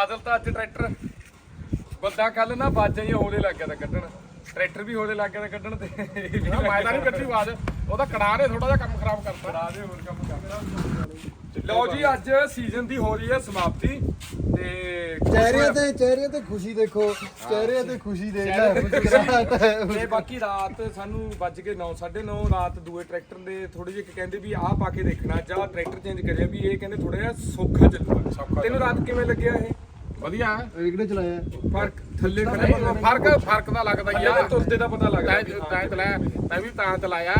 ਬਾਦਲ ਤਾਂ ਅੱਜ ਟਰੈਕਟਰ ਬੰਦਾ ਕੱਲ ਨਾ ਬਾਜਾਂ ਹੀ ਹੋਲੇ ਲੱਗ ਗਿਆ ਤਾਂ ਕੱਢਣ। ਟਰੈਕਟਰ ਵੀ ਹੋਲੇ ਲੱਗ ਗਿਆ ਤਾਂ ਕੱਢਣ ਤੇ ਮੈਂ ਤਾਂ ਨਹੀਂ ਕੱਢੀ ਆਵਾਜ਼। ਉਹਦਾ ਕੜਾ ਨੇ ਥੋੜਾ ਜਿਹਾ ਕੰਮ ਖਰਾਬ ਕਰਤਾ। ਬਣਾ ਦੇ ਹੋਰ ਕੰਮ ਕਰਦਾ ਲਓ ਜੀ ਅੱਜ ਸੀਜ਼ਨ ਦੀ ਹੋ ਰਹੀ ਹੈ ਸਮਾਪਤੀ ਤੇ ਚਿਹਰਿਆਂ ਤੇ ਚਿਹਰਿਆਂ ਤੇ ਖੁਸ਼ੀ ਦੇਖੋ। ਚਿਹਰਿਆਂ ਤੇ ਖੁਸ਼ੀ ਦੇਖ ਲੈ। ਤੇ ਬਾਕੀ ਰਾਤ ਸਾਨੂੰ ਵੱਜ ਕੇ 9 9:30 ਰਾਤ ਦੂਏ ਟਰੈਕਟਰ ਦੇ ਥੋੜੇ ਜਿਹੇ ਕਹਿੰਦੇ ਵੀ ਆਹ ਪਾ ਕੇ ਦੇਖਣਾ ਜਾਂ ਟਰੈਕਟਰ ਚੇਂਜ ਕਰਿਆ ਵੀ ਇਹ ਕਹਿੰਦੇ ਥੋੜਾ ਜਿਹਾ ਸੌਖਾ ਚੱਲੂਗਾ। ਸੌਖਾ ਤੈਨੂੰ ਰਾਤ ਕਿਵੇਂ ਲੱਗਿਆ ਇਹ? ਵਧੀਆ। ਹੈ ਇਹ ਕਿਹਨੇ ਚਲਾਇਆ ਫ਼ਰਕ ਥੱਲੇ ਨਹੀਂ, ਫ਼ਰਕ ਫ਼ਰਕ ਤਾਂ ਲੱਗਦਾ ਹੀ ਯਾਰ ਆ ਤੁਰਦੇ ਦਾ ਪਤਾ ਲੱਗਦਾ ਤੈਂ ਵੀ ਹਾਂ। ਤੈਂ ਚਲਾਇਆ ਮੈਂ ਵੀ ਤਾਂ ਚਲਾਇਆ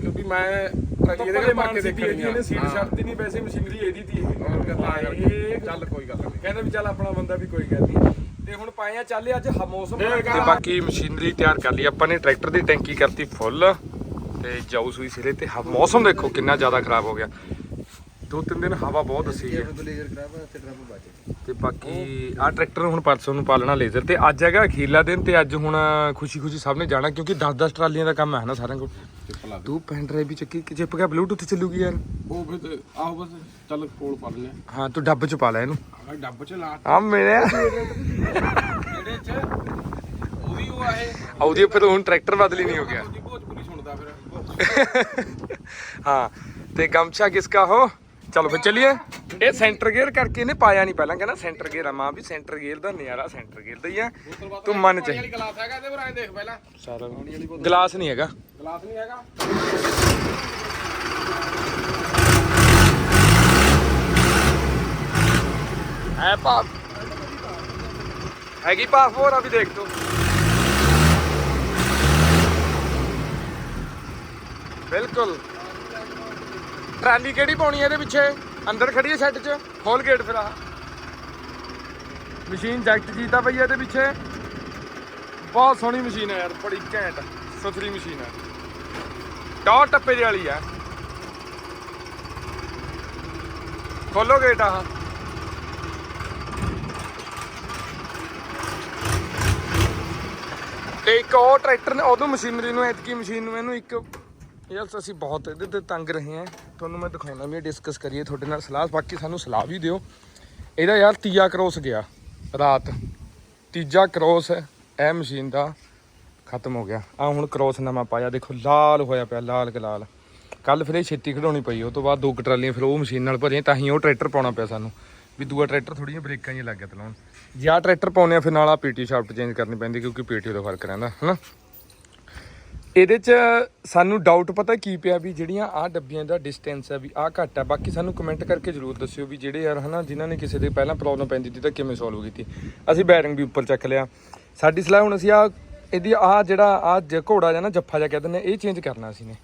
ਕਿਉਂਕਿ ਮੈਂ ਇਹਦੇ ਇਹਦੇ ਦੇ ਮਾਰ ਕੇ ਦੇਖਣੀ ਆ ਇਹਨੇ ਸੀਟ ਹਾਂ। ਛੱਡਦੀ ਨਹੀਂ ਵੈਸੇ ਮਸ਼ੀਨਰੀ ਇਹਦੀ ਤੀ ਇਹ। ਹੋਰ ਕਿਆ ਤਾਂ ਕਰਕੇ। ਇਹ ਚੱਲ ਕੋਈ ਗੱਲ ਨਹੀਂ। ਕਹਿੰਦਾ ਵੀ ਚੱਲ ਆਪਣਾ ਬੰਦਾ ਵੀ ਕੋਈ ਗੱਲ ਨਹੀਂ। ਤੇ ਹੁਣ ਪਾਏ ਆ ਚੱਲ ਅੱਜ ਹ- ਮੌਸਮ ਤੇ ਬਾਕੀ ਮਸ਼ੀਨਰੀ ਤਿਆਰ ਕਰ ਲਈ। ਆਪਾਂ ਨੇ ਟਰੈਕਟਰ ਦੀ ਟੈਂਕੀ ਕਰਤੀ ਫੁੱਲ। ਤੇ ਜਾਊ ਸੂਈ ਸਿਰੇ ਤੇ। ਹ- ਮੌਸਮ ਦੇਖੋ ਕਿੰਨਾ ਜ਼ਿਆਦਾ ਖਰਾਬ ਹੋ ਗਿਆ। ਦੋ ਤਿੰਨ ਦਿਨ ਹਵਾ ਬਹੁਤ ਦਸੀ ਹੈ ਇਹ ਲੇਜ਼ਰ ਖਰਾਬ ਹੈ ਤੇ ਡਰਮ ਬਚ ਤੇ ਬਾਕੀ ਆ ਟਰੈਕਟਰ ਹੁਣ ਪਰਸੋਂ ਨੂੰ ਪਾਲਣਾ ਲੇਜ਼ਰ। ਤੇ ਅੱਜ ਹੈਗਾ ਅਖੀਰਲਾ ਦਿਨ ਤੇ ਅੱਜ ਹੁਣ ਖੁਸ਼ੀ ਖੁਸ਼ੀ ਸਭ ਨੇ ਜਾਣਾ ਕਿਉਂਕਿ 10-10 ਟਰਾਲੀਆਂ ਦਾ ਕੰਮ ਹੈ ਨਾ ਸਾਰਿਆਂ ਕੋਲ। ਤੂੰ ਪੈਨ ਡਰਾਈਵ ਵੀ ਚੱਕੀ ਕਿ ਚਿਪ ਗਿਆ ਬਲੂਟੁੱਥ ਚੱਲੂਗੀ ਯਾਰ। ਉਹ ਫਿਰ ਆਹੋ ਬਸ ਚੱਲ ਕੋਲ ਪਾ ਲੈਣੇ ਹਾਂ ਤੂੰ ਡੱਬ ਚ ਪਾ ਲੈ ਇਹਨੂੰ। ਆ ਡੱਬ ਚ ਲਾ। ਆ ਮੇਰੇ ਜਿਹੜੇ ਚ? ਉਹ ਵੀ ਉਹ ਆਏ ਆਉਦੀ ਫਿਰ ਹੁਣ ਟਰੈਕਟਰ ਬਦਲੀ ਨਹੀਂ ਹੋ ਗਿਆ। ਉਹਦੀ ਭੋਜਪੁਰੀ ਸੁਣਦਾ ਫਿਰ। ਹਾਂ ਤੇ ਗਮਛਾ ਕਿਸਕਾ ਹੋ? ਚਲੋ ਫਿਰ ਚਲਿਏ। ਇਹ ਸੈਂਟਰ ਗੇਅਰ ਕਰਕੇ ਇਹਨੇ ਪਾਇਆ ਨਹੀਂ ਪਹਿਲਾਂ ਕਹਿੰਦਾ ਸੈਂਟਰ ਗੇਅਰ ਆ। ਮਾਂ ਵੀ ਸੈਂਟਰ ਗੇਅਰ ਦਾ ਨਜ਼ਾਰਾ ਸੈਂਟਰ ਗੇਅਰ ਦਾ ਹੀ ਆ। ਤੂੰ ਮੰਨ ਵਾਲੀ ਗਲਾਸ ਹੈਗਾ ਇਹਦੇ ਪਰ ਐਂ ਦੇਖ ਪਹਿਲਾਂ। ਸਾਰਾ ਗਲਾਸ ਨਹੀਂ ਹੈਗਾ। ਗਲਾਸ ਨਹੀਂ ਹੈਗਾ। ਹੈ ਭਾਫ ਹੈਗੀ ਹੋਰ ਆ ਵੀ ਦੇਖ ਤੂੰ। ਬਿਲਕੁਲ। ਟਰਾਲੀ ਕਿਹੜੀ ਪਾਉਣੀ ਹੈ ਇਹਦੇ ਪਿੱਛੇ? ਅੰਦਰ ਖੜੀ ਹੈ ਸ਼ੈੱਡ 'ਚ? ਖੋਲ ਗੇਟ ਫਿਰ ਆ ਮਸ਼ੀਨ ਜੈਕਟ ਜੀਤਾ ਪਈ ਹੈ ਇਹਦੇ ਪਿੱਛੇ। ਬਹੁਤ ਸੋਹਣੀ ਮਸ਼ੀਨ ਹੈ ਯਾਰ, ਬੜੀ ਘੈਂਟ, ਸੁਥਰੀ ਮਸ਼ੀਨ ਹੈ। ਟੌਰ ਟੱਪੇ ਜਿਹੀ ਵਾਲੀ ਹੈ। ਖੋਲੋ ਗੇਟ ਆ ਤੇ ਇੱਕ ਉਹ ਟਰੈਕਟਰ ਨੇ ਉਹਨੂੰ ਮਸ਼ੀਨਰੀ ਨੂੰ, ਐਤਕੀ ਮਸ਼ੀਨ ਨੂੰ ਇਹਨੂੰ ਇੱਕ ਯਾਰ ਅਸੀਂ ਬਹੁਤ ਇਹਦੇ ਤੇ ਤੰਗ ਰਹੇ ਹਾਂ। ਤੁਹਾਨੂੰ ਮੈਂ ਦਿਖਾਉਣਾ ਵੀ ਡਿਸਕਸ ਕਰੀਏ, ਤੁਹਾਡੇ ਨਾਲ ਸਲਾਹ, ਬਾਕੀ ਸਾਨੂੰ ਸਲਾਹ ਵੀ ਦਿਓ। ਇਹਦਾ ਯਾਰ ਤੀਆ ਕਰੋਸ ਗਿਆ, ਰਾਤ। ਤੀਜਾ ਕ੍ਰੋਸ ਇਹ ਮਸ਼ੀਨ ਦਾ ਖਤਮ ਹੋ ਗਿਆ। ਆ ਹੁਣ ਕਰੋਸ ਨਵਾਂ ਪਾਇਆ, ਦੇਖੋ, ਲਾਲ ਹੋਇਆ ਪਿਆ, ਲਾਲ ਗਲਾਲ ਕੱਲ ਫਿਰ ਇਹ ਛੇਤੀ ਖਡਾਉਣੀ ਪਈ, ਉਹ ਤੋਂ ਬਾਅਦ ਦੋ ਕੁ ਟਰਾਲੀਆਂ ਫਿਰ ਉਹ ਮਸ਼ੀਨ ਨਾਲ ਭਰੀਆਂ, ਤਾਂ ਹੀ ਉਹ ਟਰੈਕਟਰ ਪਾਉਣਾ ਪਿਆ ਸਾਨੂੰ। ਵੀ ਦੂਆ ਟਰੈਕਟਰ ਥੋੜੀਆਂ ਬ੍ਰੇਕਾਂ ਜਿਹੀਆਂ ਲੱਗ ਗਿਆ ਤਲਾਉਣ ਜਾਂ ਟਰੈਕਟਰ ਪਾਉਨੇ ਆ ਫਿਰ ਨਾਲ ਆ ਪੀਟੀ ਸ਼ਾਫਟ ਚੇਂਜ ਕਰਨੀ ਪੈਂਦੀ, ਕਿਉਂਕਿ ਪੀਟੀ ਦਾ ਫ਼ਰਕ ਰਹਿੰਦਾ, ਹਨਾ? ਇਹਦੇ ਚ ਸਾਨੂੰ ਡਾਊਟ ਪਤਾ ਕੀ ਪਿਆ ਵੀ ਜਿਹੜੀਆਂ ਆਹ ਡੱਬੀਆਂ ਦਾ ਡਿਸਟੈਂਸ ਹੈ ਵੀ ਆਹ ਘੱਟ ਹੈ ਬਾਕੀ ਸਾਨੂੰ ਕਮੈਂਟ ਕਰਕੇ ਜਰੂਰ ਦੱਸਿਓ ਵੀ ਜਿਹੜੇ ਯਾਰ ਹਨਾ, ਜਿਨ੍ਹਾਂ ਨੇ ਕਿਸੇ ਦੇ ਪਹਿਲਾਂ ਪ੍ਰੋਬਲਮ ਪੈਂਦੀ ਸੀ ਤਾਂ ਕਿਵੇਂ ਸੋਲਵ ਕੀਤੀ ਅਸੀਂ ਬੈਰਿੰਗ ਵੀ ਉੱਪਰ ਚੱਕ ਲਿਆ। ਸਾਡੀ ਸਲਾਹ ਹੁਣ ਅਸੀਂ ਆ ਇਹਦੀ ਆਹ ਜਿਹੜਾ ਆਹ ਜ ਘੋੜਾ ਜਾਂ ਨਾ ਜੱਫਾ ਜਾਂ ਕਹਿੰਦੇ ਨੇ ਇਹ ਚੇਂਜ ਕਰਨਾ ਅਸੀਂ ਨੇ।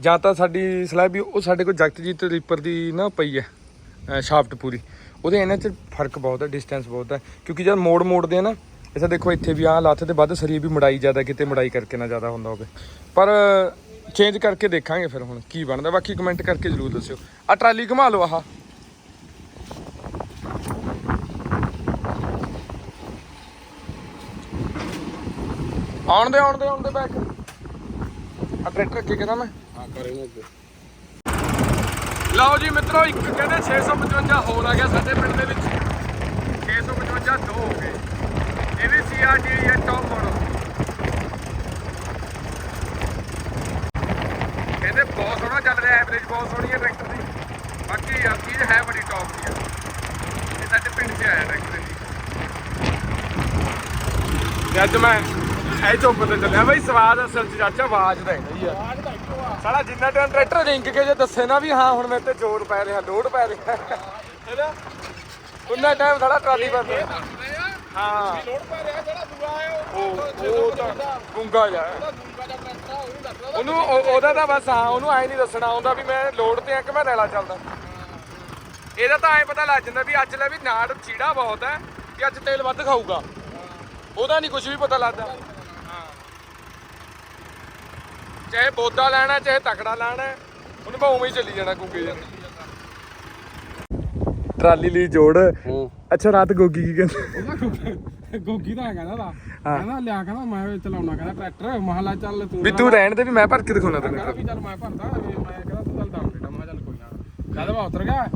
ਜਾਂ ਤਾਂ ਸਾਡੀ ਸਲਾਹ ਵੀ ਉਹ ਸਾਡੇ ਕੋਲ ਜਗਤ ਜੀ ਤੇ ਰੀਪਰ ਦੀ ਨਾ ਪਈ ਹੈ ਸ਼ਾਫਟ ਪੂਰੀ। ਉਹਦੇ ਇਹਨਾਂ ਚ ਫ਼ਰਕ ਬਹੁਤ ਹੈ ਡਿਸਟੈਂਸ ਬਹੁਤ ਹੈ। ਕਿਉਂਕਿ ਜਦ ਮੋੜ ਮੋੜਦੇ ਆ ਨਾ ਇਸੇ ਦੇਖੋ ਇੱਥੇ ਵੀ ਆਹ ਲੱਥ ਤੇ ਵੱਧ ਸਰੀਰ ਵੀ ਮੜਾਈ ਜ਼ਿਆਦਾ ਕਿਤੇ ਮੜਾਈ ਕਰਕੇ ਨਾ ਜ਼ਿਆਦਾ ਹੁੰਦਾ ਹੋਵੇ। ਪਰ ਚੇਂਜ ਕਰਕੇ ਦੇਖਾਂਗੇ ਫਿਰ ਹੁਣ ਕੀ ਬਣਦਾ। ਬਾਕੀ ਕਮੈਂਟ ਕਰਕੇ ਜਰੂਰ ਦੱਸਿਓ। ਆ ਟਰਾਲੀ ਘੁਮਾ ਲਓ ਆਹ। ਆਉਣ ਦੇ ਆਉਣ ਦੇ ਆਉਣ ਦੇ ਬੈਕ ਆ ਟਰੈਕਟਰ ਅੱਗੇ ਕਹਿੰਦਾ ਮੈਂ। ਹਾਂ ਕਰੇ ਨੂੰ ਅੱਗੇ। ਲਓ ਜੀ ਮਿੱਤਰੋ ਇੱਕ ਕਹਿੰਦੇ 655 ਹੋਰ ਆ ਗਿਆ ਸਾਡੇ ਪਿੰਡ ਦੇ ਵਿੱਚ। 655 ਦੋ ਹੋ ਗਏ ਇਹ ਵੀ ਸੀਆਰਟੀ ਹੈ ਟੌਪ ਮਾਡਲ ਕਹਿੰਦੇ ਬਹੁਤ ਸੋਹਣਾ ਚੱਲ ਰਿਹਾ ਐਵਰੇਜ ਬਹੁਤ ਸੋਹਣੀ ਹੈ ਟਰੈਕਟਰ ਦੀ। ਬਾਕੀ ਯਾਰ ਚੀਜ਼ ਹੈ ਬੜੀ ਟੌਪ ਦੀ ਆ। ਇਹ ਸਾਡੇ ਪਿੰਡ 'ਚ ਆਇਆ ਟਰੈਕਟਰ ਦੀ ਤੇ ਅੱਜ ਮੈਂ ਐ ਚੁੱਪ ਤੇ ਚੱਲਿਆ। ਬਈ ਸਵਾਦ ਅਸਲ 'ਚ ਚਾਚਾ ਆਵਾਜ਼ ਦਾ ਹੈ ਆ। ਸਾਲਾ ਜਿੰਨਾ ਟਾਈਮ ਟਰੈਕਟਰ ਰਿੰਗ ਕੇ ਜੇ ਦੱਸੇ ਨਾ ਵੀ ਹਾਂ ਹੁਣ ਮੇਰੇ ਤੇ ਜ਼ੋਰ ਪੈ ਰਿਹਾ ਲੋਡ ਪੈ ਰਿਹਾ। ਹੈਨਾ ਉਹਨਾਂ ਟਾਈਮ ਸਾਲਾ ਟਰਾਲੀ ਬੰਦ ਹਾਂ। ਲੋਡ ਪੈ ਰਿਹਾ ਜਿਹੜਾ ਦੂਆ ਹੈ ਉਹ ਉਹ ਤਾਂ ਗੁੰਗਾ ਜਾ ਉਹਦਾ ਦੂਆ ਦਾ ਟਰੈਕਟਰ ਆ ਉਹ ਨਹੀਂ ਦੱਸਦਾ ਉਹਨੂੰ ਉਹ- ਉਹਦਾ ਤਾਂ ਬਸ ਹਾਂ ਉਹਨੂੰ ਐ ਨਹੀਂ ਦੱਸਣਾ ਆਉਂਦਾ ਵੀ ਮੈਂ ਲੋਡ ਤੇ ਆ ਕਿ ਮੈਂ ਰੈਲਾ ਚੱਲਦਾ। ਇਹਦਾ ਤਾਂ ਐ ਪਤਾ ਲੱਗ ਜਾਂਦਾ ਵੀ ਅੱਜ ਲੈ ਵੀ ਨਾੜ ਚੀੜਾ ਬਹੁਤ ਹੈ ਕਿ ਅੱਜ ਤੇਲ ਵੱਧ ਖਾਊਗਾ। ਉਹਦਾ ਨਹੀਂ ਕੁਝ ਵੀ ਪਤਾ ਲੱਗਦਾ। ਚਾਹੇ ਬੋਦਾ ਲੈਣਾ ਚਾਹੇ ਤਕੜਾ ਲੈਣਾ ਉਹਨੇ ਉਵੇਂ ਹੀ ਚੱਲੀ ਜਾਣਾ ਗੁੱਗੇ ਜਿਹੇ ਟਰਾਲੀ ਲਈ ਜੋੜ। ਅੱਛਾ ਰਾਤ ਗੋਗੀ ਕੀ ਕਹਿੰਦਾ? ਗੋਗੀ ਦਾ ਹੈਗਾ ਨਾ ਕਹਿੰਦਾ ਲਿਆ ਕਹਿੰਦਾ ਮੈਂ ਚਲਾਉਣਾ ਕਹਿੰਦਾ ਟਰੈਕਟਰ। ਮਹਲਾ ਚੱਲ ਤੂੰ ਵੀ ਤੂੰ ਰਹਿਣ ਦੇ ਵੀ ਮੈਂ ਭਰ ਕੇ ਦਿਖਾਉਣਾ ਤੈਨੂੰ ਕਹਿੰਦਾ ਵੀ ਚੱਲ ਮੈਂ ਭਰਦਾ ਵੀ ਮੈਂ ਕਹਿੰਦਾ ਤੂੰ ਚੱਲ ਦਮ ਬੇਟਾ ਮੈਂ ਕਿਹਾ ਚੱਲ ਕੋਈ ਨਾ। ਜਦ ਮੈਂ ਉਤਰ ਗਿਆ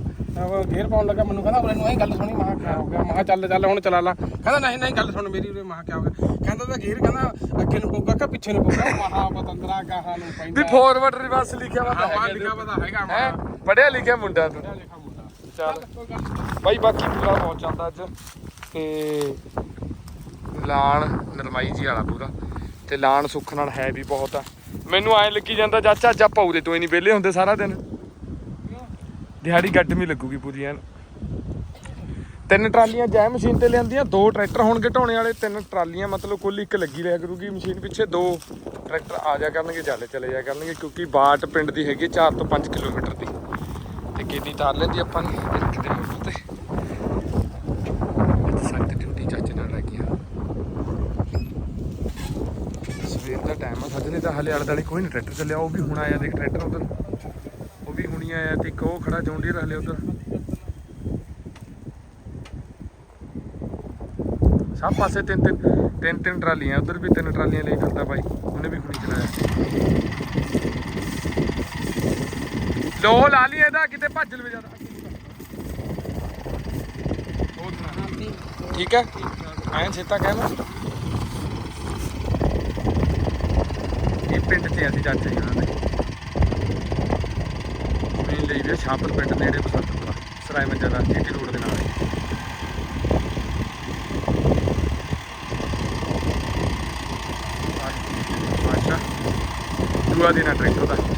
ਉਹ ਗੇਅਰ ਪਾਉਣ ਲੱਗਾ ਮੈਨੂੰ ਕਹਿੰਦਾ ਉਹਨੇ ਨੂੰ ਇਹ ਗੱਲ ਸੁਣੀ ਮਹਾ ਕਿਆ ਹੋ ਗਿਆ? ਮਹਾ ਚੱਲ ਚੱਲ ਹੁਣ ਚਲਾ ਲਾ। ਕਹਿੰਦਾ ਨਹੀਂ ਨਹੀਂ ਗੱਲ ਸੁਣ ਮੇਰੀ ਉਰੇ ਮਹਾ ਕਿਆ ਹੋ ਗਿਆ? ਕਹਿੰਦਾ ਤਾਂ ਗੇਅਰ ਕਹਿੰਦਾ ਅੱਗੇ ਨੂੰ ਪਊਗਾ ਕਿ ਪਿੱਛੇ ਨੂੰ ਪਊਗਾ? ਮਹਾ ਪਤੰਦਰਾ ਗਾਹਾਂ ਨੂੰ ਪੈਂਦਾ। ਵੀ ਫਾਰਵਰਡ ਰਿਵਰਸ ਲਿਖਿਆ ਵਾ ਹਾਂ ਤਾਂ ਹੈਗਾ ਪੜਿਆ ਲਿਖਿਆ ਮੁੰਡਾ ਤੂੰ। ਚੱਲ ਬਾਈ, ਬਾਕੀ ਪੂਰਾ ਪਹੁੰਚ ਜਾਂਦਾ ਅੱਜ। ਤੇ ਲਾਣ ਨਰਮਾਈ ਜੀ ਵਾਲਾ ਪੂਰਾ। ਤੇ ਲਾਣ ਸੁੱਖ ਨਾਲ ਹੈ ਵੀ ਬਹੁਤ ਆ। ਮੈਨੂੰ ਐ ਲੱਗੀ ਜਾਂਦਾ, ਚਾਚਾ, ਅੱਜ ਆਪਾਂ ਉਰੇ ਤੋਂ ਹੀ ਨਹੀਂ ਵਿਹਲੇ ਹੁੰਦੇ ਸਾਰਾ ਦਿਨ। ਦਿਹਾੜੀ ਗੱਡਮੀ ਲੱਗੂਗੀ ਪੂਰੀ ਐਨ। ਤਿੰਨ ਟਰਾਲੀਆਂ ਜੈ ਮਸ਼ੀਨ ਤੇ ਲਿਆਂਦੀਆਂ, ਦੋ ਟਰੈਕਟਰ ਹੋਣਗੇ ਢਾਉਣੇ ਵਾਲੇ, ਤਿੰਨ ਟਰਾਲੀਆਂ ਮਤਲਬ ਕੁੱਲ ਇੱਕ ਲੱਗੀ ਰਿਹਾ ਕਰੂਗੀ ਮਸ਼ੀਨ ਪਿੱਛੇ, ਦੋ ਟਰੈਕਟਰ ਆ ਜਾ ਕਰਨਗੇ, ਜਾਲੇ ਚਲੇ ਜਾ ਕਰਨਗੇ, ਕਿਉਂਕਿ ਬਾਟ ਪਿੰਡ ਦੀ ਹੈਗੀ 4 ਤੋਂ 5 ਕਿਲੋਮੀਟਰ ਦੀ। ਤੇ ਗੇਦੀ ਤਾਰ ਲੈਂਦੀ ਆਪਾਂ ਨੇ? ਰੱਖਦੇ ਮੋਟਰ ਤੇ ਅੱਜ ਸਖਤ ਡਿਊਟੀ ਚਾਚੇ ਨਾਲ ਲੱਗ ਗਿਆ ਸਵੇਰ ਦਾ ਟਾਈਮ ਆ ਸੱਜਣੇ ਤਾਂ ਹਲੇ ਆਲੇ ਦਾਲੇ ਕੋਈ ਨਹੀਂ ਟਰੈਕਟਰ ਚੱਲਿਆ, ਉਹ ਵੀ ਹੁਣ ਆਇਆ, ਦੇਖ ਟਰੈਕਟਰ ਉਧਰ। ਉਹ ਵੀ ਹੁਣੀ ਆਇਆ ਤੇ ਇੱਕ ਉਹ ਖੜਾ ਜੌਂਡੀਅਰ ਹਲੇ ਉਧਰ। ਸਭ ਪਾਸੇ ਤਿੰਨ ਤਿੰਨ ਤਿੰਨ ਤਿੰਨ ਟਰਾਲੀਆਂ, ਉਧਰ ਵੀ ਤਿੰਨ ਟਰਾਲੀਆਂ ਲਈ ਫਿਰਦਾ ਬਾਈ, ਉਹਨੇ ਵੀ ਹੁਣੀ ਚਲਾਇਆ ਲੋ, ਲਾ ਲਈ ਇਹਦਾ ਕਿਤੇ ਭੱਜ ਲਵੇ ਜ਼ਿਆਦਾ। ਠੀਕ ਹੈ ਐਂ ਚੇਤਾ ਕਹਿਣਾ ਇਹ ਪਿੰਡ ਤੇ ਅਸੀਂ ਚਾਚਾ ਜੀ ਉਹਨਾਂ ਦੇ ਜ਼ਮੀਨ ਲਈ ਵੀ ਸ਼ਾਹਪੁਰ ਪਿੰਡ ਨੇੜੇ ਬਸੰਤਪੁਰਾ ਸਰਾਏ ਮੰਜਾ ਦਾ ਜੀਟੀ ਰੋਡ ਦੇ ਨਾਲ। ਦੂਆ ਦਿਨ ਆ ਟਰੈਕਟਰ ਦਾ।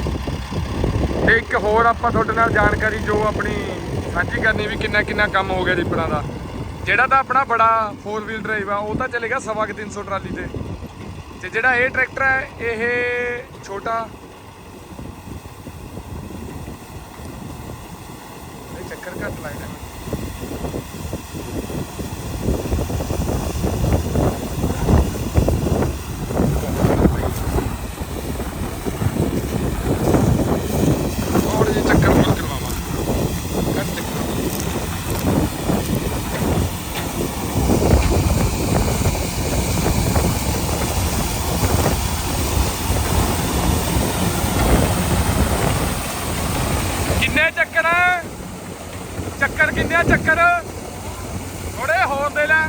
ਤੇ ਇੱਕ ਹੋਰ ਆਪਾਂ ਤੁਹਾਡੇ ਨਾਲ ਜਾਣਕਾਰੀ ਜੋ ਆਪਣੀ ਸਾਂਝੀ ਕਰਨੀ ਵੀ ਕਿੰਨਾ ਕਿੰਨਾ ਕੰਮ ਹੋ ਗਿਆ ਜਿਪੜਾਂ ਦਾ। ਜਿਹੜਾ ਤਾਂ ਆਪਣਾ ਬੜਾ 4 ਵੀਲ ਡਰਾਈਵ ਆ, ਉਹ ਤਾਂ ਚਲੇਗਾ ਸਵਾ ਕੁ 300 ਟਰਾਲੀ ਤੇ। ਤੇ ਜਿਹੜਾ ਇਹ ਟਰੈਕਟਰ ਹੈ, ਇਹ ਛੋਟਾ। ਇਹ ਚੱਕਰ ਘੱਟ ਲੱਗਦਾ ਥੋੜੇ ਜਿਹੇ ਚੱਕਰ ਹੋਰ ਕਰਵਾਵਾਂ ਘੱਟ ਚੱਕਰ ਕਿੰਨੇ ਚੱਕਰ ਆ ਚੱਕਰ ਕਿੰਨੇ ਆ ਚੱਕਰ? ਥੋੜੇ ਹੋਰ ਦੇ ਲੈ।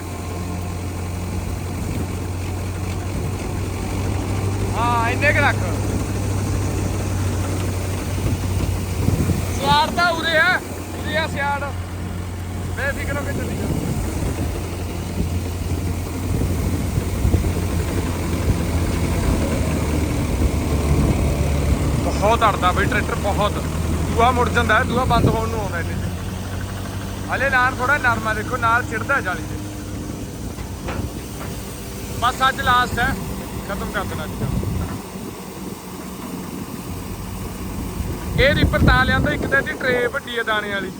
ਹਾਂ, ਇੰਨੇ ਕੁ ਰੱਖ। ਸਿਆੜ ਤਾਂ ਉਰੇ ਆ ਉਰੇ ਆ ਸਿਆੜ। ਬੇਫਿਕਰ ਹੋ ਕੇ ਚੱਲੀ ਜਾ। ਬਹੁਤ ਅੜਦਾ ਬਈ, ਟਰੈਕਟਰ ਬਹੁਤ। ਦੂਆ ਮੁੜ ਜਾਂਦਾ, ਦੂਆ ਬੰਦ ਹੋਣ ਨੂੰ ਆਉਂਦਾ ਇਹਦੇ ਹਲੇ ਨਾਲ ਥੋੜਾ ਨਰਮਾ ਦੇਖੋ, ਨਾਲ ਚਿੜਦਾ ਜਾਲੀ ਤੇ। ਬਸ ਅੱਜ ਲਾਸਟ ਹੈ। ਖਤਮ ਕਰ ਦੇਣਾ ਜੀ ਇਹ ਰੀਪਰ ਤਾਂ ਲਿਆਂਦਾ, ਇੱਕ ਤਾਂ ਇਹਦੀ ਟਰੇ ਵੱਡੀ ਹੈ ਦਾਣੇ ਵਾਲੀ।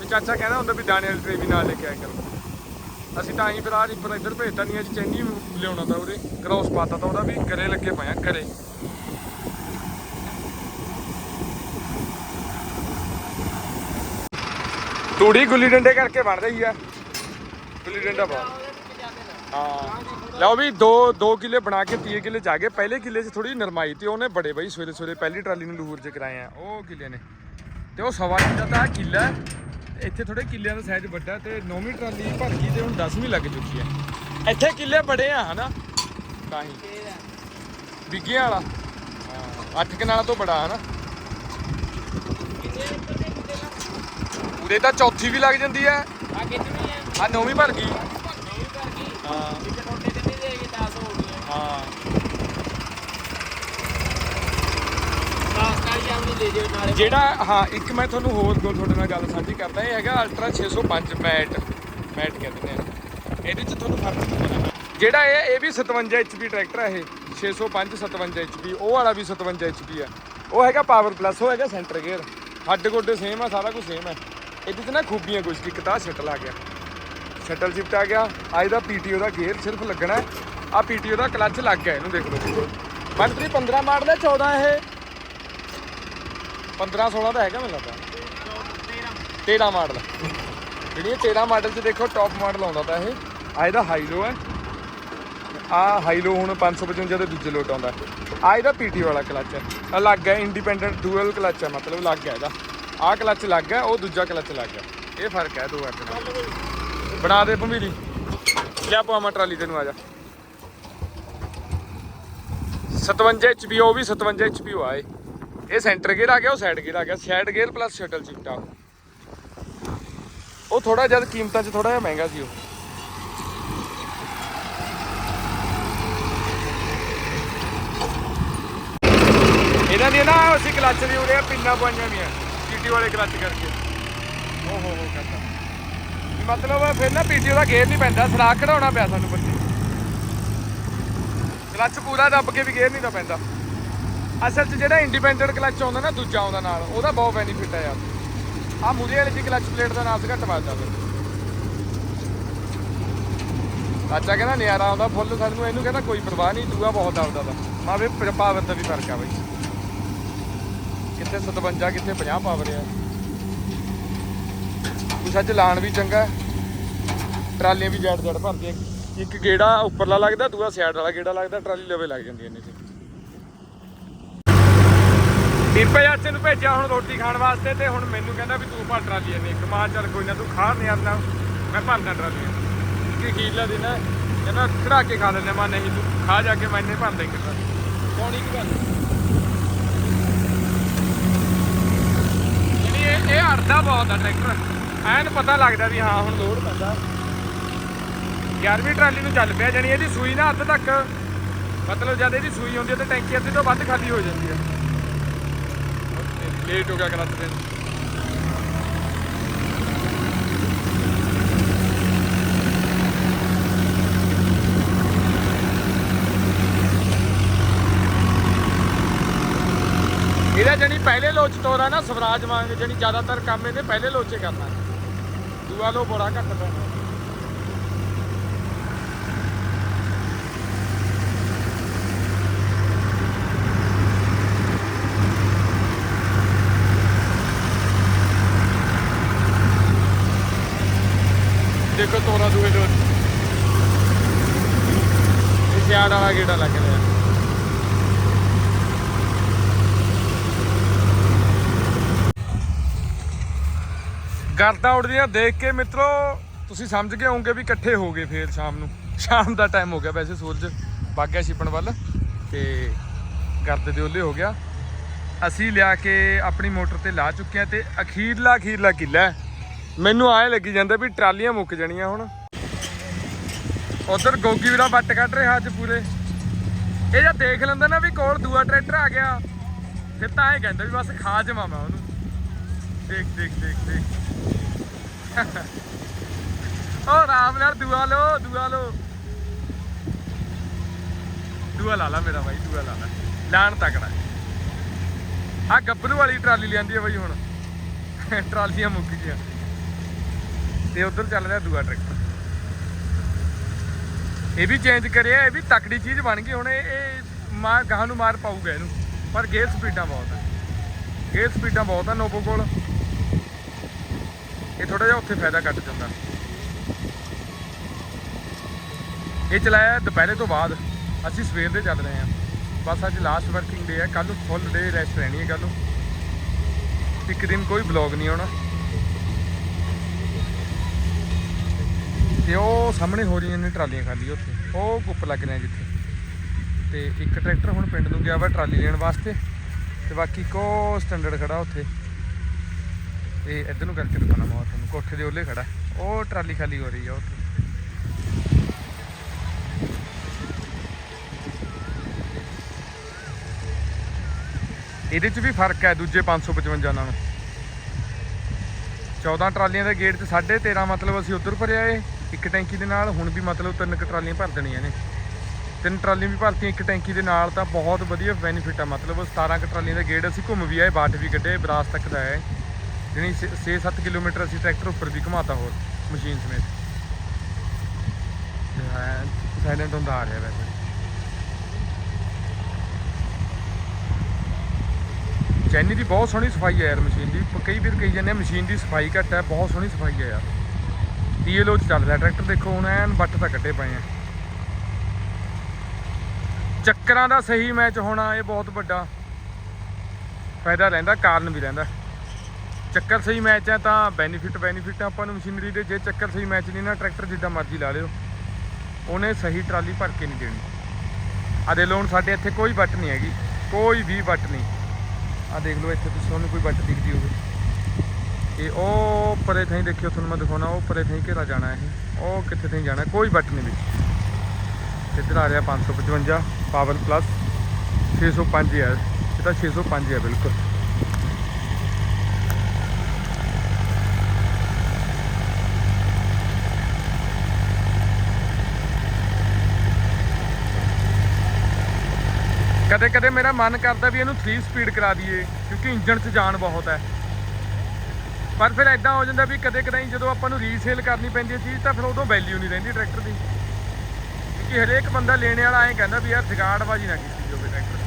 ਤੇ ਚਾਚਾ ਕਹਿੰਦਾ ਹੁੰਦਾ ਵੀ ਦਾਣੇ ਵਾਲੀ ਟਰੇ ਵੀ ਨਾਲ ਲੈ ਕੇ ਆਇਆ ਕਰੋ। ਅਸੀਂ ਤਾਂ ਹੀ ਫਿਰ ਆਹ ਰੀਪਰ ਇੱਧਰ ਭੇਜਤਾ ਨਹੀਂ ਅੱਜ ਚੈਨੀ ਲਿਆਉਣਾ ਤਾਂ ਉਹਦੇ। ਕ੍ਰੋਸ ਪਾਤਾ ਤਾਂ ਉਹਦਾ ਵੀ ਕਰੇ ਲੱਗੇ ਪਿਆ ਕਰੇ ਤੂੜੀ ਗੁੱਲੀ ਡੰਡੇ ਕਰਕੇ ਬਣ ਰਹੀ ਆ ਗੁੱਲੀ ਡੰਡਾ ਬਣ ਹਾਂ। ਲਓ ਵੀ 2 2 ਕਿੱਲੇ ਬਣਾ ਕੇ 30 ਕਿੱਲੇ ਜਾ ਗਏ ਪਹਿਲੇ ਕਿੱਲੇ 'ਚ ਥੋੜੀ ਨਰਮਾਈ ਤੇ ਉਹਨੇ ਬੜੇ ਬਈ ਸਵੇਰੇ ਸਵੇਰੇ ਪਹਿਲੀ ਟਰਾਲੀ ਨੂੰ ਲਹੂਰ 'ਚ ਕਰਾਏ ਆ। ਉਹ ਕਿੱਲੇ ਨੇ। ਤੇ ਉਹ ਸਵਾ ਕਿੱਲਾ ਤਾਂ ਕਿੱਲਾ ਇੱਥੇ ਥੋੜੇ ਕਿੱਲਿਆਂ ਦਾ ਸਾਈਜ਼ ਵੱਡਾ ਤੇ ਨੌਵੀਂ ਟਰਾਲੀ ਭਰ ਗਈ ਤੇ ਹੁਣ 10ਵੀਂ ਲੱਗ ਚੁੱਕੀ ਹੈ। ਇੱਥੇ ਕਿੱਲੇ ਬੜੇ ਆ ਹਨਾ? ਤਾਂ ਹੀ। ਵਿਗਿਆਂ ਵਾਲਾ। ਹਾਂ 8 ਕਨਾਲਾਂ ਤੋਂ ਬੜਾ ਹਨਾ? ਉਹਦੇ ਤਾਂ ਚੌਥੀ ਵੀ ਲੱਗ ਜਾਂਦੀ ਹੈ। ਆ ਕਿੰਨੀ ਹੈ? ਆ ਨੌਵੀਂ ਭਰ ਗਈ। ਨਹੀਂ ਕਰ ਗਈ। ਹਾਂ। ਇੱਕ ਟੋਟੇ ਕਿੰਨੀ ਦੇਗੀ 10 ਹੋ ਗਈ ਹਾਂ। 10 ਕਾਲੀ ਆਪਣੀ ਦੇ ਦਿਓ ਨਾਲੇ। ਜਿਹੜਾ ਹਾਂ ਇੱਕ ਮੈਂ ਤੁਹਾਨੂੰ ਹੋਰ ਗੱਲ ਤੁਹਾਡੇ ਨਾਲ ਗੱਲ ਸਾਂਝੀ ਕਰਦਾ ਇਹ ਹੈਗਾ ਅਲਟਰਾ 605 ਮੈਟ। ਮੈਟ ਕਹਿੰਦੇ ਨੇ ਇਹਦੇ ਚ ਤੁਹਾਨੂੰ ਫ਼ਰਕ ਨਹੀਂ ਪਤਾ? ਜਿਹੜਾ ਇਹ ਇਹ ਵੀ 57 HP ਟਰੈਕਟਰ ਹੈ ਇਹ 605 57 HP ਉਹ ਵਾਲਾ ਵੀ 57 HP ਹੈ ਉਹ ਹੈਗਾ ਪਾਵਰ ਪਲੱਸ ਉਹ ਹੈਗਾ ਸੈਂਟਰ ਗੇਅਰ ਹੱਡ ਗੋਡੇ ਸੇਮ ਆ ਸਾਰਾ ਕੁਝ ਸੇਮ ਹੈ ਇਹਦੇ ਚ ਨਾ ਖੂਬੀਆਂ ਕੁਝ ਇੱਕ ਤਾਂ ਸ਼ਟਲ ਆ ਗਿਆ। ਸ਼ਟਲ ਸ਼ਿਫਟ ਆ ਗਿਆ। ਆ ਇਹਦਾ ਪੀਟੀਓ ਦਾ ਗੇਅਰ ਸਿਰਫ ਲੱਗਣਾ ਹੈ। ਆ ਪੀਟੀਓ ਦਾ ਕਲੱਚ ਲੱਗ ਗਿਆ, ਇਹਨੂੰ ਦੇਖ ਲਓ। ਮੰਤਰੀ 15 ਮਾਡਲ ਹੈ 14 ਇਹ। 15 16 ਦਾ ਹੈਗਾ ਮੈਨੂੰ ਲੱਗਦਾ। 13 ਮਾਡਲ। ਜਿਹੜੀ ਇਹ 13 ਮਾਡਲ ਚ ਦੇਖੋ ਟੌਪ ਮਾਡਲ ਆਉਂਦਾ ਤਾਂ ਇਹ। ਆ ਇਹਦਾ ਹਾਈਲੋ ਹੈ। ਆ ਹਾਈਲੋ ਹੁਣ 555 ਦੇ ਦੂਜੇ ਲੋਟ ਆਉਂਦਾ। ਆ ਇਹਦਾ ਪੀਟੀ ਵਾਲਾ ਕਲੱਚ ਹੈ। ਅਲੱਗ ਹੈ ਇੰਡੀਪੈਂਡੈਂਟ ਡੂਅਲ ਕਲਚ ਹੈ, ਮਤਲਬ ਅਲੱਗ ਹੈ ਇਹਦਾ। ਆਹ ਕਲੱਚ ਲੱਗ ਹੈ ਉਹ ਦੂਜਾ ਕਲੱਚ ਲੱਗ ਹੈ ਇਹ ਫ਼ਰਕ ਹੈ ਦੋ ਐਟਮ ਦਾ ਬਣਾ ਦੇ ਭੰਬੀਰੀ ਲਿਆ ਪਾਵਾਂ ਟਰਾਲੀ ਤੈਨੂੰ, ਆ ਜਾ। 57 ਐਚਪੀ ਉਹ ਵੀ 57 ਐਚਪੀ ਉਹ ਆਏ ਇਹ। ਸੈਂਟਰ ਗੇਅਰ ਆ ਗਿਆ, ਉਹ ਸਾਈਡ ਗੇਅਰ ਆ ਗਿਆ। Side gear plus shuttle shift ਆ ਉਹ। ਥੋੜਾ ਜਦ ਕੀਮਤਾਂ 'ਚ ਥੋੜਾ ਜਿਹਾ ਮਹਿੰਗਾ ਸੀ ਉਹ। ਇਹਨਾਂ ਦੀ ਨਾ ਅਸੀਂ ਕਲੱਚ ਦੀ ਉਰੇ ਪਿੰਨਾ ਪਾਈਆਂ ਵੀਆਂ ਪੀਟੀ ਵਾਲੇ ਕਲੱਚ ਕਰਕੇ। ਓ ਹੋ ਹੋ ਕਰਦਾ ਮਤਲਬ ਫਿਰ ਨਾ ਪੀਟੀ ਦਾ ਗੇਅਰ ਨਹੀਂ ਪੈਂਦਾ ਸਰਾਖ ਕਢਾਉਣਾ ਪਿਆ ਸਾਨੂੰ ਬੱਤੀ ਕਲੱਚ ਪੂਰਾ ਦੱਬ ਕੇ ਵੀ ਗੇਅਰ ਨਹੀਂ ਦਾ ਪੈਂਦਾ। ਅਸਲ 'ਚ ਜਿਹੜਾ ਇੰਡੀਪੈਂਡੈਂਟ ਕਲੱਚ ਆਉਂਦਾ ਨਾ ਦੂਜਾ ਆਉਂਦਾ ਨਾਲ ਉਹਦਾ ਬਹੁਤ ਬੈਨੀਫਿਟ ਹੈ ਯਾਰ। ਆ ਮੂਰੇ ਵਾਲੀ ਦੀ ਕਲੱਚ ਪਲੇਟ ਦਾ ਨਾਸ ਘੱਟ ਵੱਜਦਾ ਫਿਰ ਚਾਚਾ ਕਹਿੰਦਾ ਨਿਆਰਾ ਆਉਂਦਾ ਫੁੱਲ ਸਾਨੂੰ ਇਹਨੂੰ ਕਹਿੰਦਾ ਕੋਈ ਪਰਵਾਹ ਨਹੀਂ ਦੂਆ ਬਹੁਤ ਆਉਂਦਾ ਦਾ ਮਾ ਵੀ ਪਾਵਰ ਦਾ ਵੀ ਫ਼ਰਕ ਆ ਬਈ। ਕਿੱਥੇ 57 ਕਿੱਥੇ 50 ਪਾਵਰ ਆ ਕੁਛ ਅੱਜ ਲਾਣ ਵੀ ਚੰਗਾ ਟਰਾਲੀਆਂ ਵੀ ਜੜ ਜੜ ਭਰਦੀਆਂ। ਇੱਕ ਗੇੜਾ ਉੱਪਰਲਾ ਲੱਗਦਾ, ਦੂਆ ਸਾਈਡ ਵਾਲਾ ਗੇੜਾ ਲੱਗਦਾ, ਟਰਾਲੀ ਲਵੇ ਲੱਗ ਜਾਂਦੀ ਇੰਨੇ ਚ ਪੀਪੇ ਚਾਚੇ ਨੂੰ ਭੇਜਿਆ ਹੁਣ ਰੋਟੀ ਖਾਣ ਵਾਸਤੇ ਤੇ ਹੁਣ ਮੈਨੂੰ ਕਹਿੰਦਾ ਵੀ ਤੂੰ ਭਰ ਟਰਾਲੀ ਐਵੇਂ ਇੱਕ ਮਾਂ, ਚੱਲ ਕੋਈ ਨਾ, ਤੂੰ ਖਾ ਨਹੀਂ ਆਉਂਦਾ ਮੈਂ ਭਰਦਾ ਟਰਾਲੀ ਕਿ ਖੀਲਾ ਦਿਨ ਹੈ ਕਹਿੰਦਾ ਚੜਾ ਕੇ ਖਾ ਲੈਂਦੇ ਮੈਂ, ਨਹੀਂ, ਤੂੰ ਖਾ ਜਾ ਕੇ ਮੈਨੇ ਭਰ ਦੇ ਕਿਤਾ ਕੌਣੀ ਕੀ ਗੱਲ ਯਾਨੀ ਇਹ ਬਹੁਤ ਆ ਟਰੈਕਟਰ। ਐਨ ਪਤਾ ਲੱਗਦਾ ਵੀ ਹਾਂ, ਹੁਣ ਲੋਡ ਪੈਂਦਾ। 11ਵੀਂ ਟਰਾਲੀ ਨੂੰ ਚੱਲ ਪਿਆ ਜਾਨੀ ਇਹਦੀ ਸੂਈ ਨਾ ਅੱਧ ਤੱਕ। ਮਤਲਬ ਜਦ ਇਹਦੀ ਸੂਈ ਹੁੰਦੀ ਹੈ, ਤੇ ਟੈਂਕੀ ਅੱਧੇ ਤੋਂ ਵੱਧ ਖਾਲੀ ਹੋ ਜਾਂਦੀ ਹੈ। ਲੇਟ ਹੋ ਗਿਆ ਕਲੱਚ ਤੇ ਇਹਦਾ ਜਣੀ ਪਹਿਲੇ ਲੋਚ ਤੋਰਾ ਨਾ, ਸਵਰਾਜ ਵਾਂਗ, ਜਣੀ ਜ਼ਿਆਦਾਤਰ ਕੰਮ ਇਹਦੇ ਪਹਿਲੇ ਲੋਚੇ ਕਰਨਾ। ਦੂਆ ਲੋ ਬੜਾ ਘੱਟ ਪੈਣਾ ਦੇਖੋ ਤੋਰਾ ਦੂਏ ਲੋਚ। ਇਹ ਸਿਆੜ ਵਾਲਾ ਗੇੜਾ ਲੱਗ ਰਿਹਾ। ਗਰਦਾ ਉੱਡਦੀਆਂ ਦੇਖ ਕੇ ਮਿੱਤਰੋ, ਤੁਸੀਂ ਸਮਝ ਗਏ ਹੋਵੋਗੇ ਵੀ ਇਕੱਠੇ ਹੋ ਗਏ ਫੇਰ ਸ਼ਾਮ ਨੂੰ। ਸ਼ਾਮ ਦਾ ਟਾਈਮ ਹੋ ਗਿਆ ਵੈਸੇ ਸੂਰਜ ਵਗ ਗਿਆ ਛਿਪਣ ਵੱਲ ਤੇ ਗਰਦ ਦੇ ਓਲੇ ਹੋ ਗਿਆ। ਅਸੀਂ ਲਿਆ ਕੇ ਆਪਣੀ ਮੋਟਰ ਤੇ ਲਾ ਚੁੱਕੇ ਆ ਤੇ ਅਖੀਰਲਾ ਅਖੀਰਲਾ ਕਿੱਲਾ ਮੈਨੂੰ ਆਏ ਲੱਗੀ ਜਾਂਦਾ ਵੀ ਟਰਾਲੀਆਂ ਮੁੱਕ ਜਾਣੀਆਂ ਹੁਣ। ਉਧਰ ਗੋਗੀ ਵੀਰਾ ਵੱਟ ਕੱਢ ਰਿਹਾ ਅੱਜ ਪੂਰੇ। ਇਹ ਜਦ ਦੇਖ ਲੈਂਦਾ ਨਾ ਵੀ ਕੋਲ ਦੂਆ ਟਰੈਕਟਰ ਆ ਗਿਆ। ਫਿਰ ਤਾਂ ਇਹ ਕਹਿੰਦਾ ਵੀ ਬਸ ਖਾ ਜਾਵਾਂ ਮੈਂ ਉਹਨੂੰ। ਦੇਖ ਦੇਖ ਦੇਖ ਦੇਖ। ਰਾਮ ਨਾਲ ਦੁਆ ਲੋ ਦੁਆ ਲੋ ਦੁਆ ਲਾ ਲਾ ਮੇਰਾ ਬਾਈ, ਦੁਆ ਲਾ ਲਾ। ਲਾਣ ਤਕੜਾ। ਆ ਗੱਬਰੂ ਵਾਲੀ ਟਰਾਲੀ ਲਿਆਂਦੀ ਹੈ ਬਾਈ ਹੁਣ। ਟਰਾਲੀਆਂ ਮੁੱਕ ਗਈਆਂ। ਤੇ ਉਧਰ ਚੱਲ ਰਿਹਾ ਦੂਆ ਟਰੈਕਟਰ। ਇਹ ਵੀ ਚੇਂਜ ਕਰਿਆ, ਇਹ ਵੀ ਤਕੜੀ ਚੀਜ਼ ਬਣ ਗਈ। ਹੁਣ ਇਹ ਮਾਰ, ਗਾਹਾਂ ਨੂੰ ਮਾਰ ਪਾਊਗਾ ਇਹਨੂੰ। ਪਰ ਗੇਅਰ ਸਪੀਡਾਂ ਬਹੁਤ ਹੈ ਗੇਅਰ ਸਪੀਡਾਂ ਬਹੁਤ ਆ ਨੋਬੋ ਕੋਲ। ਇਹ ਥੋੜਾ ਜਿਹਾ ਉੱਥੇ ਫਾਇਦਾ ਕੱਟ ਜਾਂਦਾ। ਇਹ ਚਲਾਇਆ ਦੁਪਹਿਰੇ ਤੋਂ ਬਾਅਦ ਅਸੀਂ ਸਵੇਰ ਦੇ ਚੱਲ ਰਹੇ ਹਾਂ। ਬਸ ਅੱਜ ਲਾਸਟ ਵਰਕਿੰਗ ਡੇ ਹੈ ਕੱਲ ਨੂੰ ਫੁੱਲ ਡੇ ਰੈਸਟ ਰਹਿਣੀ ਹੈ ਕੱਲ ਨੂੰ। ਇੱਕ ਦਿਨ ਕੋਈ ਬਲੌਗ ਨਹੀਂ ਆਉਣਾ। ਤੇ ਉਹ ਸਾਹਮਣੇ ਹੋ ਰਹੀਆਂ ਨੇ ਟਰਾਲੀਆਂ ਖਾਲੀ ਉੱਥੇ। ਉਹ ਕੁੱਪ ਲੱਗ ਰਿਹਾ ਜਿੱਥੇ। ਤੇ ਇੱਕ ਟਰੈਕਟਰ ਹੁਣ ਪਿੰਡ ਨੂੰ ਗਿਆ ਵਾ ਟਰਾਲੀ ਲੈਣ ਵਾਸਤੇ। ਤੇ ਬਾਕੀ ਕੋ ਸਟੈਂਡਰਡ ਖੜਾ ਉੱਥੇ। ਇਹ ਇੱਧਰ ਨੂੰ ਕਰਕੇ ਦਿਖਾਉਣਾ ਮੈਂ ਤੁਹਾਨੂੰ। ਕੋਠੇ ਦੇ ਉੱਲੇ ਖੜਾ। ਉਹ ਟਰਾਲੀ ਖਾਲੀ ਹੋ ਰਹੀ ਆ ਉੱਥੇ ਇਹਦੇ 'ਚ ਵੀ ਫ਼ਰਕ ਹੈ ਦੂਜੇ 555 ਨਾਲੋਂ। 14 ਟਰਾਲੀਆਂ ਦੇ ਗੇਟ 'ਚ 13.5 ਮਤਲਬ ਅਸੀਂ ਉੱਧਰ ਭਰਿਆ ਏ, ਇੱਕ ਟੈਂਕੀ ਦੇ ਨਾਲ। ਹੁਣ ਵੀ ਮਤਲਬ ਤਿੰਨ ਕੁ ਟਰਾਲੀਆਂ ਭਰ ਦੇਣੀਆਂ ਨੇ। ਤਿੰਨ ਟਰਾਲੀਆਂ ਵੀ ਭਰਤੀਆਂ, ਇੱਕ ਟੈਂਕੀ ਦੇ ਨਾਲ ਤਾਂ ਬਹੁਤ ਵਧੀਆ ਬੈਨੀਫਿਟ ਆ। ਮਤਲਬ 17 ਕੁ ਟਰਾਲੀਆਂ ਦਾ ਗੇਟ ਅਸੀਂ ਘੁੰਮ ਵੀ ਆਏ, ਬਾਟ ਵੀ ਕੱਢੇ, ਬਰਾਸ ਤੱਕ ਦਾ ਹੈ ਜਿਹੜੀ 6-7 ਕਿਲੋਮੀਟਰ ਅਸੀਂ ਟਰੈਕਟਰ ਉੱਪਰ ਵੀ ਘੁਮਾਤਾ ਹੋਰ, ਮਸ਼ੀਨ ਸਮੇਤ। ਸਾਇਲੈਂਟ ਹੁੰਦਾ ਆ ਰਿਹਾ ਵੈਸੇ। ਚੈਨੀ ਦੀ ਬਹੁਤ ਸੋਹਣੀ ਸਫ਼ਾਈ ਹੈ ਯਾਰ ਮਸ਼ੀਨ ਦੀ। ਕਈ ਵਾਰ ਕਹੀ ਜਾਂਦੇ ਮਸ਼ੀਨ ਦੀ ਸਫ਼ਾਈ ਘੱਟ ਹੈ, ਬਹੁਤ ਸੋਹਣੀ ਸਫ਼ਾਈ ਹੈ ਯਾਰ। ਟੀਐਲਓ ਚ ਚੱਲ ਰਿਹਾ ਟਰੈਕਟਰ, ਦੇਖੋ ਹੁਣ ਐਨ ਬੱਟ ਤਾਂ ਕੱਢੇ ਪਏ ਆ। ਚੱਕਰਾਂ ਦਾ ਸਹੀ ਮੈਚ ਹੋਣਾ ਇਹ ਬਹੁਤ ਵੱਡਾ। ਫਾਇਦਾ ਰਹਿੰਦਾ, ਕਾਰਨ ਵੀ ਰਹਿੰਦਾ। ਚੱਕਰ ਸਹੀ ਮੈਚ ਹੈ ਤਾਂ ਬੈਨੀਫਿਟ ਬੈਨੀਫਿਟ ਆਪਾਂ ਨੂੰ ਮਸ਼ੀਨਰੀ ਦੇ। ਜੇ ਚੱਕਰ ਸਹੀ ਮੈਚ ਨਹੀਂ ਨਾ ਟਰੈਕਟਰ ਜਿੱਦਾਂ ਮਰਜ਼ੀ ਲਾ ਲਿਓ। ਉਹਨੇ ਸਹੀ ਟਰਾਲੀ ਭਰ ਕੇ ਨਹੀਂ ਦੇਣੀ। ਆ ਦੇ ਲੋਨ ਸਾਡੇ ਇੱਥੇ ਕੋਈ ਵੱਟ ਨਹੀਂ ਹੈਗੀ। ਕੋਈ ਵੀ ਵੱਟ ਨਹੀਂ। ਆ ਦੇਖ ਲਓ, ਇੱਥੇ ਤੁਸੀਂ ਤੁਹਾਨੂੰ ਕੋਈ ਵੱਟ ਦਿਖਦੀ ਹੋਵੇ। ਇਹ ਉਹ ਪਰੇ ਥਾਈ ਦੇਖਿਓ, ਤੁਹਾਨੂੰ ਮੈਂ ਦਿਖਾਉਣਾ ਉਹ ਪਰੇ ਥਾਈ ਘੇਰਾ ਜਾਣਾ ਇਹ? ਉਹ ਕਿੱਥੇ ਥਾਈ ਜਾਣਾ, ਕੋਈ ਵੱਟ ਨਹੀਂ ਵਿੱਚ। ਇੱਧਰ ਆ ਰਿਹਾ 555 ਪਾਵਰ ਪਲੱਸ 605 ਹੈ। ਇਹ ਤਾਂ 605 ਹੈ, ਬਿਲਕੁਲ। ਕਦੇ ਕਦੇ ਮੇਰਾ ਮਨ ਕਰਦਾ ਵੀ ਇਹਨੂੰ 3 ਸਪੀਡ ਕਰਾ ਦਈਏ, ਕਿਉਂਕਿ ਇੰਜਨ 'ਚ ਜਾਨ ਬਹੁਤ ਹੈ। ਪਰ ਫਿਰ ਐਦਾਂ ਹੋ ਜਾਂਦਾ ਵੀ ਕਦੇ ਕਦਾਈ ਜਦੋਂ ਆਪਾਂ ਨੂੰ ਰੀਸੇਲ ਕਰਨੀ ਪੈਂਦੀ ਹੈ ਚੀਜ਼, ਤਾਂ ਫਿਰ ਉਦੋਂ ਵੈਲਿਊ ਨਹੀਂ ਰਹਿੰਦੀ ਟਰੈਕਟਰ ਦੀ। ਕਿਉਂਕਿ ਹਰੇਕ ਬੰਦਾ ਲੈਣੇ ਵਾਲਾ ਐਂ ਕਹਿੰਦਾ ਵੀ ਯਾਰ, ਜਗਾੜਬਾਜੀ ਨਾ ਕੀਤੀ ਜਾਵੇ ਟਰੈਕਟਰ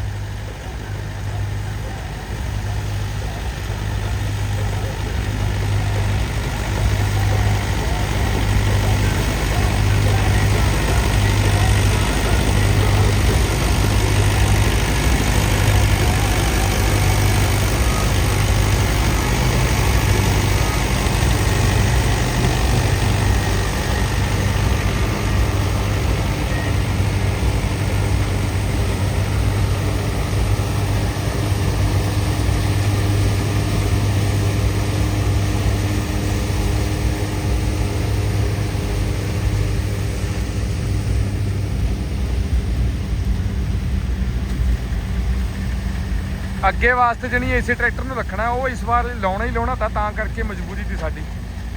ਅੱਗੇ ਵਾਸਤੇ ਜਣੀ ਇਸੇ ਟਰੈਕਟਰ ਨੂੰ ਰੱਖਣਾ, ਉਹ ਇਸ ਵਾਰ ਲਾਉਣਾ ਹੀ ਲਾਉਣਾ, ਤਾਂ ਤਾਂ ਕਰਕੇ ਮਜਬੂਰੀ ਸੀ ਸਾਡੀ।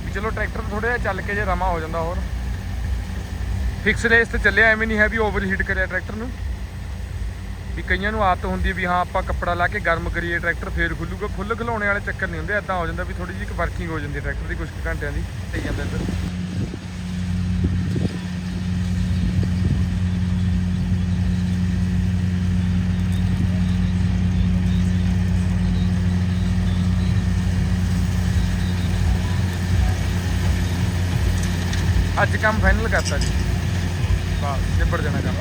ਵੀ ਚਲੋ ਟਰੈਕਟਰ ਥੋੜਾ ਜਿਹਾ ਚੱਲ ਕੇ ਜੇ ਰਮਾ ਹੋ ਜਾਂਦਾ ਹੋਰ। ਫਿਕਸ ਰੇਸ ਤੇ ਚੱਲਿਆ, ਐਵੇਂ ਨਹੀਂ ਹੈ ਵੀ ਓਵਰ ਹੀਟ ਕਰਿਆ ਟਰੈਕਟਰ ਨੂੰ। ਵੀ ਕਈਆਂ ਨੂੰ ਆਦਤ ਹੁੰਦੀ ਵੀ ਹਾਂ, ਆਪਾਂ ਕੱਪੜਾ ਲਾ ਕੇ ਗਰਮ ਕਰੀਏ, ਟਰੈਕਟਰ ਫੇਰ ਖੁੱਲੂਗਾ। ਫੁੱਲ ਖਿਲਾਉਣੇ ਵਾਲੇ ਚੱਕਰ ਨਹੀਂ ਹੁੰਦੇ ਐਦਾਂ ਹੋ ਜਾਂਦਾ ਵੀ ਥੋੜੀ ਜਿਹੀ ਇੱਕ ਵਰਕਿੰਗ ਹੋ ਜਾਂਦੀ ਹੈ ਟਰੈਕਟਰ ਦੀ ਕੁਝ ਕੁ ਘੰਟਿਆਂ ਦੀ। ਤੇ ਜਾਂਦਾ ਇੱਧਰ ਅੱਜ ਕੰਮ ਫਾਈਨਲ ਕਰਤਾ ਜੀ। ਬਸ ਨਿਬੜ ਜਾਣਾ ਕੰਮ।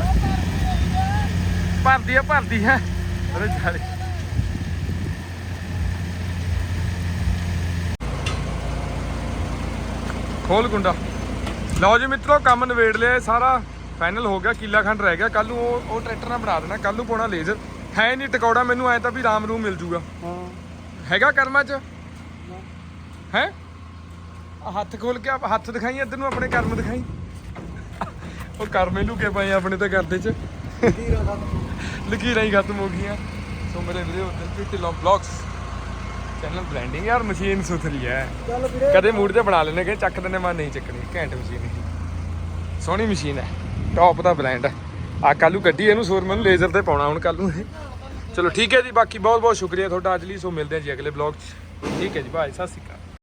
ਭਰਦੀ ਆ ਭਰਦੀ ਆ। ਅਰੇ ਚਾਲੇ ਖੋਲ ਗੁੰਡਾ। ਲਓ ਜੀ ਮਿੱਤਰੋ ਕੰਮ ਨਵੇੜ ਲਿਆ ਸਾਰਾ ਫਾਈਨਲ ਹੋ ਗਿਆ ਕਿੱਲਾ ਖੰਡ ਰਹਿ ਗਿਆ। ਕੱਲ ਨੂੰ ਉਹ ਉਹ ਟਰੈਕਟਰ ਨਾਲ ਬਣਾ ਦੇਣਾ ਕੱਲ ਨੂੰ ਪਾਉਣਾ ਲੇਜ਼ਰ। ਹੈ ਨਹੀਂ ਟਕੌੜਾ ਮੈਨੂੰ ਐ ਤਾਂ ਵੀ ਰਾਮ ਨੂੰ ਮਿਲ ਜੂਗਾ। ਹਾਂ। ਹੈਗਾ ਕਰਮਾਂ ਚ? ਹੈ? ਹੱਥ ਖੋਲ ਕੇ ਆਪ- ਹੱਥ ਦਿਖਾਈ ਇੱਧਰ ਨੂੰ ਆਪਣੇ ਕਰਮ ਦਿਖਾਈ। ਉਹ ਕਰਮੇ ਲੁਕੇ ਪਏ ਆ ਆਪਣੇ ਤਾਂ ਕਰਦੇ ਚ? ਲਕੀਰਾਂ ਹੀ ਖਤਮ ਹੋ ਗਈਆਂ। ਸੋ ਮੇਰੇ ਵੀਡੀਓ ਉੱਤੇ ਢਿੱਲੋਂ ਬਲੌਗਸ ਚੈਨਲ ਬਲੈਂਡਿੰਗ ਯਾਰ ਮਸ਼ੀਨ ਸੁਥਰੀ ਹੈ ਵੀਰੇ। ਕਦੇ ਮੂਡ ਤੇ ਬਣਾ ਲੈਣੇ ਕਿ ਚੱਕ ਦਿੰਦੇ ਮੈਂ ਨਹੀਂ ਚੱਕਣੀ। ਘੈਂਟ ਮਸ਼ੀਨ ਇਹ। ਸੋਹਣੀ ਮਸ਼ੀਨ ਹੈ ਟੌਪ ਦਾ ਬ੍ਰਾਂਡ ਹੈ ਆ ਕੱਲੂ ਗੱਡੀ ਇਹਨੂੰ ਸੋਰਮਨ ਨੂੰ ਲੇਜ਼ਰ ਤੇ ਪਾਉਣਾ ਹੁਣ ਕੱਲ ਚਲੋ ਠੀਕ ਹੈ ਜੀ ਬਾਕੀ ਬਹੁਤ ਬਹੁਤ ਸ਼ੁਕਰੀਆ ਤੁਹਾਡਾ ਅੱਜ ਲਈ। ਸੋ ਮਿਲਦੇ ਹਾਂ ਜੀ ਅਗਲੇ ਬਲੌਗ 'ਚ। ਠੀਕ ਹੈ ਜੀ ਬਾਏ ਸਤਿ ਸ਼੍ਰੀ ਅਕਾਲ।